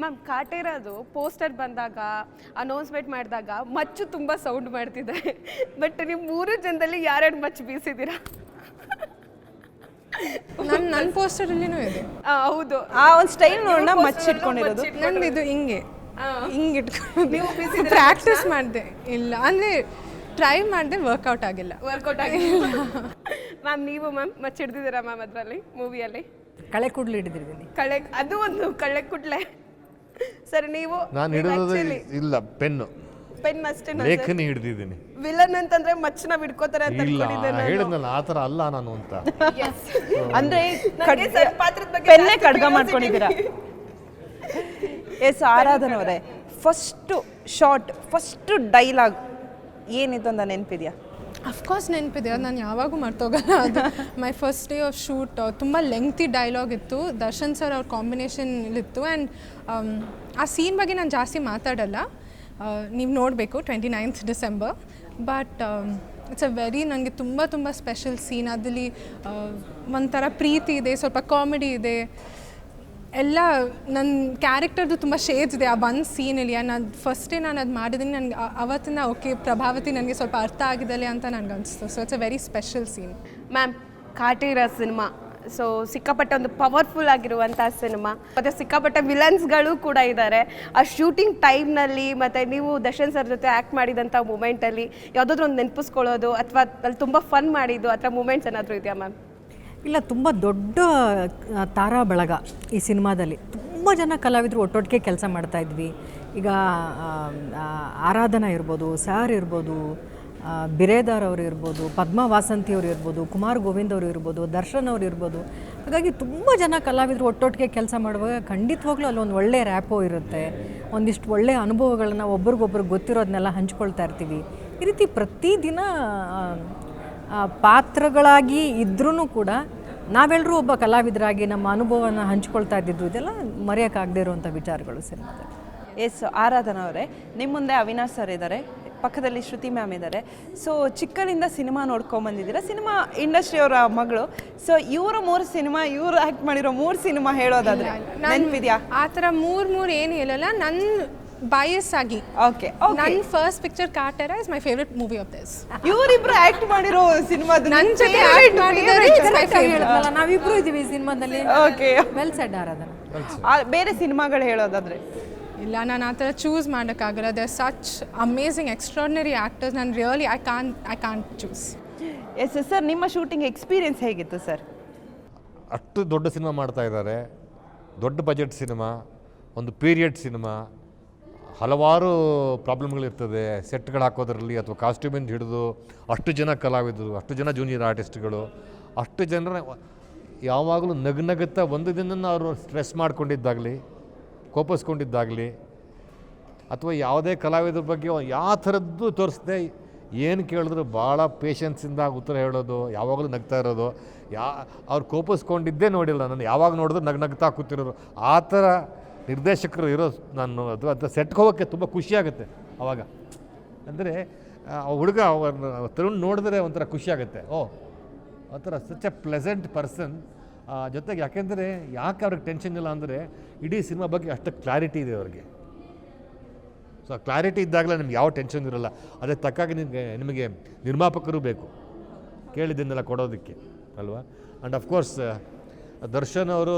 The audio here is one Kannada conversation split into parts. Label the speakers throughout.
Speaker 1: ಮ್ಯಾಮ್ ಕಾಟೇರದು ಪೋಸ್ಟರ್ ಬಂದಾಗ ಅನೌನ್ಸ್ಮೆಂಟ್ ಮಾಡಿದಾಗ ಮಚ್ಚು ತುಂಬ ಸೌಂಡ್ ಮಾಡ್ತಿದೆ. ಬಟ್ ನೀವು ಮೂರು ಜನದಲ್ಲಿ ಯಾರ್ಯಾರು ಮಚ್ಚು ಬೀಸಿದ್ದೀರಾ?
Speaker 2: ನನ್ನ ನನ್ನ ಪೋಸ್ಟರಲ್ಲಿನೂ ಇದೆ.
Speaker 1: ಆ, ಹೌದು.
Speaker 3: ಆ ಒಂದು ಸ್ಟೈಲ್ ನೋಡೋಣ ಮಚ್ಚಿಟ್ಕೊಂಡಿರೋದು
Speaker 2: ನಂದು ಇದು ಹಿಂಗೆ. ಹಿಂಗೆ ಇಟ್ಕೊಂಡು
Speaker 1: ನೀವು ಬೀಸಿದ್ದೀರಾ
Speaker 2: ಪ್ರಾಕ್ಟೀಸ್ ಮಾಡಿದೆ. ಇಲ್ಲ ಅಂದರೆ ಟ್ರೈ ಮಾಡಿದೆ ವರ್ಕೌಟ್ ಆಗಿಲ್ಲ.
Speaker 1: ವರ್ಕೌಟ್ ಆಗಿಲ್ಲ. ಮ್ಯಾಮ್ ನೀವು ಮ್ಯಾಮ್ ಮಚ್ಚು ಹಿಡ್ದಿದ್ದೀರಾ ಮ್ಯಾಮ್ ಅದರಲ್ಲಿ ಮೂವಿಯಲ್ಲಿ
Speaker 4: ಕಳೆ ಕೂಡ್ಲು ಹಿಡಿದಿದ್ದೀನಿ.
Speaker 1: ಕಳೆ ಅದು ಒಂದು ಕಳೆ ಕುಟ್ಲೆ ಸರ್ ನೀವು
Speaker 5: ನಾನು ಹಿಡಿಯೋದು ಇಲ್ಲ ಪೆನ್ನು.
Speaker 1: ಪೆನ್ ಅಷ್ಟೇ
Speaker 5: ಲೇಖನಿ ಹಿಡಿದಿದ್ದೀನಿ.
Speaker 1: ವಿಲನ್ ಅಂತಂದ್ರೆ ಮಚ್ಚನ ಬಿಡ್ಕೋತಾರೆ ಅಂತ
Speaker 5: ಇಲ್ಲ
Speaker 1: ಅನ್ಕೊಂಡಿದ್ದೆ ನಾನು.
Speaker 5: ಹೇಳಿದ್ನಲ್ಲ ಆ ಥರ ಅಲ್ಲ ನಾನು ಅಂತ.
Speaker 3: ಅಂದ್ರೆ
Speaker 1: ನನಗೆ ಸರ್ ಪಾತ್ರದ ಬಗ್ಗೆ
Speaker 3: ಪೆನ್ನೇ
Speaker 1: ಜಾಸ್ತಿ
Speaker 3: ಖಡ್ಗ
Speaker 1: curiosity
Speaker 3: ಮಾಡ್ಕೊಂಡಿದ್ದೀರಾ? ಎಸ್ ಆರಾಧನ ಅವರೇ ಫಸ್ಟು ಶಾರ್ಟ್ ಫಸ್ಟು ಡೈಲಾಗ್ ಏನಿತ್ತು ಅಂತ ನೆನಪಿದ್ಯಾ?
Speaker 2: ಅಫ್ಕೋರ್ಸ್ ನೆನಪಿದೆ, ಅದು ನಾನು ಯಾವಾಗೂ ಮರ್ತೋಗಲ್ಲ ಅದು. My first day of shoot ತುಂಬ ಲೆಂಗ್ತಿ ಡೈಲಾಗ್ ಇತ್ತು. ದರ್ಶನ್ ಸರ್ ಅವ್ರ ಕಾಂಬಿನೇಷನ್ ಇತ್ತು ಆ್ಯಂಡ್ ಆ ಸೀನ್ ಬಗ್ಗೆ ನಾನು ಜಾಸ್ತಿ ಮಾತಾಡಲ್ಲ. ನೀವು ನೋಡಬೇಕು twenty ninth December but it's a very ನನಗೆ ತುಂಬ ತುಂಬ ಸ್ಪೆಷಲ್ ಸೀನ್ ಅದಲ್ಲಿ ಒಂಥರ ಪ್ರೀತಿ ಇದೆ, ಸ್ವಲ್ಪ ಕಾಮಿಡಿ ಇದೆ. ಎಲ್ಲ ನನ್ನ ಕ್ಯಾರೆಕ್ಟರ್ದು ತುಂಬ ಶೇಡ್ಸ್ ಇದೆ. ಆ ಒಂದು ಸೀನಲ್ಲಿ ನಾನು ಫಸ್ಟೇ ನಾನು ಅದು ಮಾಡಿದ್ದೀನಿ ನನಗೆ ಅವತ್ತಿನ ಓಕೆ ಪ್ರಭಾವತಿ ನನಗೆ ಸ್ವಲ್ಪ ಅರ್ಥ ಆಗಿದಲೆ ಅಂತ ನನಗೆ ಅನಿಸ್ತು. So it's a very special scene
Speaker 1: ma'am Kaatera cinema so ಸಿಕ್ಕಾಪಟ್ಟೆ ಒಂದು ಪವರ್ಫುಲ್ ಆಗಿರುವಂಥ ಸಿನಿಮಾ ಮತ್ತು ಸಿಕ್ಕಾಪಟ್ಟೆ ವಿಲನ್ಸ್ಗಳು ಕೂಡ ಇದ್ದಾರೆ ಆ ಶೂಟಿಂಗ್ ಟೈಮ್ನಲ್ಲಿ ಮತ್ತು ನೀವು ದರ್ಶನ್ ಸರ್ ಜೊತೆ ಆ್ಯಕ್ಟ್ ಮಾಡಿದಂಥ ಮೂಮೆಂಟಲ್ಲಿ ಯಾವುದಾದ್ರೂ ಒಂದು ನೆನಪಿಸ್ಕೊಳ್ಳೋದು, ಅಥವಾ ಅಲ್ಲಿ ತುಂಬ ಫನ್ ಮಾಡಿದ್ದು ಅಥವಾ ಮೂಮೆಂಟ್ಸ್ ಏನಾದರೂ ಇದೆಯಾ ಮ್ಯಾಮ್
Speaker 4: ಇಲ್ಲ, ತುಂಬ ದೊಡ್ಡ ತಾರಾ ಬಳಗ ಈ ಸಿನಿಮಾದಲ್ಲಿ. ತುಂಬ ಜನ ಕಲಾವಿದರು ಒಟ್ಟೊಟ್ಟಿಗೆ ಕೆಲಸ ಮಾಡ್ತಾ ಇದ್ವಿ. ಈಗ ಆರಾಧನಾ ಇರ್ಬೋದು, ಸಾರ್ ಇರ್ಬೋದು ಬಿರೇದಾರ್ ಅವರು ಇರ್ಬೋದು, ಪದ್ಮ ವಾಸಂತಿ ಅವರು ಇರ್ಬೋದು, ಕುಮಾರ್ ಗೋವಿಂದ್ ಅವರು ಇರ್ಬೋದು, ದರ್ಶನ್ ಅವರು ಇರ್ಬೋದು. ಹಾಗಾಗಿ ತುಂಬ ಜನ ಕಲಾವಿದರು ಒಟ್ಟೊಟ್ಟಿಗೆ ಕೆಲಸ ಮಾಡುವಾಗ ಖಂಡಿತವಾಗ್ಲೂ ಅಲ್ಲೊಂದು ಒಳ್ಳೆಯ ರ್ಯಾಪೋ ಇರುತ್ತೆ. ಒಂದಿಷ್ಟು ಒಳ್ಳೆಯ ಅನುಭವಗಳನ್ನ ಒಬ್ರಿಗೊಬ್ರಿಗೆ ಗೊತ್ತಿರೋದನ್ನೆಲ್ಲ ಹಂಚ್ಕೊಳ್ತಾ ಇರ್ತೀವಿ. ಈ ರೀತಿ ಪ್ರತಿದಿನ ಪಾತ್ರಗಳಾಗಿ ಇದ್ರೂ ಕೂಡ ನಾವೆಲ್ಲರೂ ಒಬ್ಬ ಕಲಾವಿದರಾಗಿ ನಮ್ಮ ಅನುಭವನ ಹಂಚ್ಕೊಳ್ತಾ ಇದ್ದಿದ್ದು ಇದೆಲ್ಲ ಮರೆಯೋಕ್ಕಾಗದೇ ಇರುವಂಥ ವಿಚಾರಗಳು ಸರ್
Speaker 3: ಎಸ್ ಆರಾಧನಾ ಅವರೇ ನಿಮ್ಮ ಮುಂದೆ ಅವಿನಾಶ್ ಸರ್ ಇದ್ದಾರೆ ಪಕ್ಕದಲ್ಲಿ ಶ್ರುತಿ ಮ್ಯಾಮ್ ಇದ್ದಾರೆ ಸೊ ಚಿಕ್ಕನಿಂದ ಸಿನಿಮಾ ನೋಡ್ಕೊಂಬಂದಿದ್ದೀರಾ ಸಿನಿಮಾ ಇಂಡಸ್ಟ್ರಿಯವರ ಮಗಳು. ಸೊ ಇವರ ಮೂರು ಸಿನಿಮಾ ಇವರು ಆ್ಯಕ್ಟ್ ಮಾಡಿರೋ ಮೂರು ಸಿನಿಮಾ ಹೇಳೋದಾದ್ರೆ ನೆನಪಿದ್ಯಾ?
Speaker 2: ಆ ಥರ ಮೂರು ಮೂರು ಏನು ಹೇಳಲ್ಲ. ನನ್ನ ಬಾಯಸ್ ಆಗಿ.
Speaker 3: ಓಕೆ
Speaker 2: ನನ್ನ first picture Kaatera is my favourite movie of this
Speaker 3: ಇವರಿಬ್ರು ಆಕ್ಟ್ ಮಾಡಿರೋ ಸಿನಿಮಾದ
Speaker 2: ನನ್ನ ಜೊತೆ ಆಕ್ಟ್ ಮಾಡಿದ್ರೆ.
Speaker 4: ನಾವಿಬ್ರು ಇದೀವಿ ಈ ಸಿನಿಮಾದಲ್ಲಿ.
Speaker 3: Okay
Speaker 4: well said Aradhana.
Speaker 3: ಬೇರೆ ಸಿನಿಮಾಗಳು ಹೇಳೋದಾದ್ರೆ?
Speaker 2: ಇಲ್ಲ ನಾನು ಆ ಥರ ಚೂಸ್ ಮಾಡೋಕ್ಕಾಗಲ್ಲ. They such amazing extraordinary actors ನಾನು really I can't I can't choose
Speaker 3: yes sir ನಿಮ್ಮ ಶೂಟಿಂಗ್ ಎಕ್ಸ್ಪೀರಿಯನ್ಸ್ ಹೇಗಿತ್ತು ಸರ್
Speaker 5: ಅಷ್ಟು ದೊಡ್ಡ ಸಿನಿಮಾ ಮಾಡ್ತಾ ಇದ್ದಾರೆ. ದೊಡ್ಡ ಬಜೆಟ್ ಸಿನಿಮಾ ಒಂದು ಪೀರಿಯಡ್ ಸಿನಿಮಾ. ಹಲವಾರು ಪ್ರಾಬ್ಲಮ್ಗಳಿರ್ತದೆ. ಸೆಟ್ಗಳು ಹಾಕೋದ್ರಲ್ಲಿ ಅಥವಾ ಕಾಸ್ಟ್ಯೂಮಿಂದ ಹಿಡಿದು ಅಷ್ಟು ಜನ ಕಲಾವಿದರು, ಅಷ್ಟು ಜನ ಜೂನಿಯರ್ ಆರ್ಟಿಸ್ಟ್ಗಳು ಅಷ್ಟು ಜನರ ಯಾವಾಗಲೂ ನಗ್ನಗುತ್ತಾ ಒಂದು ದಿನ ಅವರು ಸ್ಟ್ರೆಸ್ ಮಾಡ್ಕೊಂಡಿದ್ದಾಗಲಿ, ಕೋಪಿಸ್ಕೊಂಡಿದ್ದಾಗಲಿ, ಅಥವಾ ಯಾವುದೇ ಕಲಾವಿದರ ಬಗ್ಗೆ ಯಾವ ಥರದ್ದು ತೋರಿಸ್ದೆ ಏನು ಕೇಳಿದ್ರು ಭಾಳ ಪೇಷನ್ಸಿಂದ ಉತ್ತರ ಹೇಳೋದು, ಯಾವಾಗಲೂ ನಗ್ತಾ ಇರೋದು. ಯಾ, ಅವ್ರು ಕೋಪಿಸ್ಕೊಂಡಿದ್ದೇ ನೋಡಿಲ್ಲ ನಾನು, ಯಾವಾಗ ನೋಡಿದ್ರು ನಗ್ ನಗ್ತಾ ಕೂತಿರೋರು. ಆ ಥರ ನಿರ್ದೇಶಕರು ಇರೋ ನಾನು ಅದು ಅದು ಸೆಟ್ಗೆ ಹೋಗೋಕ್ಕೆ ತುಂಬ ಖುಷಿಯಾಗುತ್ತೆ ಆವಾಗ ಅಂದರೆ, ಆ ಹುಡುಗ ತರುಣ್ ನೋಡಿದ್ರೆ ಒಂಥರ ಖುಷಿಯಾಗುತ್ತೆ ಓ, ಒಂಥರ ಸಚ್ ಎ ಪ್ಲೆಸೆಂಟ್ ಪರ್ಸನ್ ಜೊತೆಗೆ ಯಾಕೆಂದರೆ, ಯಾಕೆ ಅವ್ರಿಗೆ ಟೆನ್ಷನ್ ಇಲ್ಲ ಅಂದರೆ, ಇಡೀ ಸಿನಿಮಾ ಬಗ್ಗೆ ಅಷ್ಟು ಕ್ಲಾರಿಟಿ ಇದೆ ಅವ್ರಿಗೆ. ಸೊ ಕ್ಲಾರಿಟಿ ಇದ್ದಾಗಲೇ ನಿಮ್ಗೆ ಯಾವ ಟೆನ್ಷನ್ ಇರಲ್ಲ. ಅದಕ್ಕೆ ತಕ್ಕಾಗಿ ನಿಮಗೆ ನಿಮಗೆ ನಿರ್ಮಾಪಕರು ಬೇಕು. ಕೇಳಿದ್ದನ್ನೆಲ್ಲ ಕೊಡೋದಕ್ಕೆ, ಅಲ್ವಾ? ಆ್ಯಂಡ್ ಅಫ್ಕೋರ್ಸ್ ದರ್ಶನ್ ಅವರು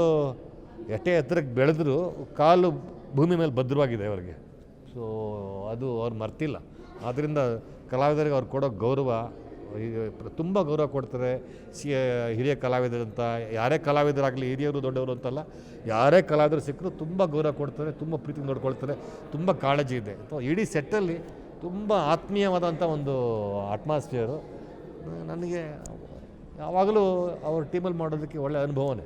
Speaker 5: ಎಷ್ಟೇ ಎತ್ತರಕ್ಕೆ ಬೆಳೆದರೂ ಕಾಲು ಭೂಮಿ ಮೇಲೆ ಭದ್ರವಾಗಿದೆ ಅವರಿಗೆ. ಸೊ ಅದು ಅವ್ರು ಮರ್ತಿಲ್ಲ. ಆದ್ದರಿಂದ ಕಲಾವಿದರಿಗೆ ಅವ್ರು ಕೊಡೋ ಗೌರವ ತುಂಬ ಗೌರವ ಕೊಡ್ತಾರೆ. ಸಿ, ಹಿರಿಯ ಕಲಾವಿದರು ಅಂತ, ಯಾರೇ ಕಲಾವಿದರಾಗಲಿ, ಹಿರಿಯರು ದೊಡ್ಡವರು ಅಂತಲ್ಲ, ಯಾರೇ ಕಲಾವಿದರು ಸಿಕ್ಕರೂ ತುಂಬ ಗೌರವ ಕೊಡ್ತಾರೆ, ತುಂಬ ಪ್ರೀತಿ ನೋಡ್ಕೊಳ್ತಾರೆ, ತುಂಬ ಕಾಳಜಿ ಇದೆ. ಸೊ ಇಡೀ ಸೆಟ್ಟಲ್ಲಿ ತುಂಬ ಆತ್ಮೀಯವಾದಂಥ ಒಂದು ಅಟ್ಮಾಸ್ಫಿಯರು ನನಗೆ ಯಾವಾಗಲೂ ಅವ್ರ ಟೀಮಲ್ಲಿ ಮಾಡೋದಕ್ಕೆ ಒಳ್ಳೆಯ ಅನುಭವನೇ.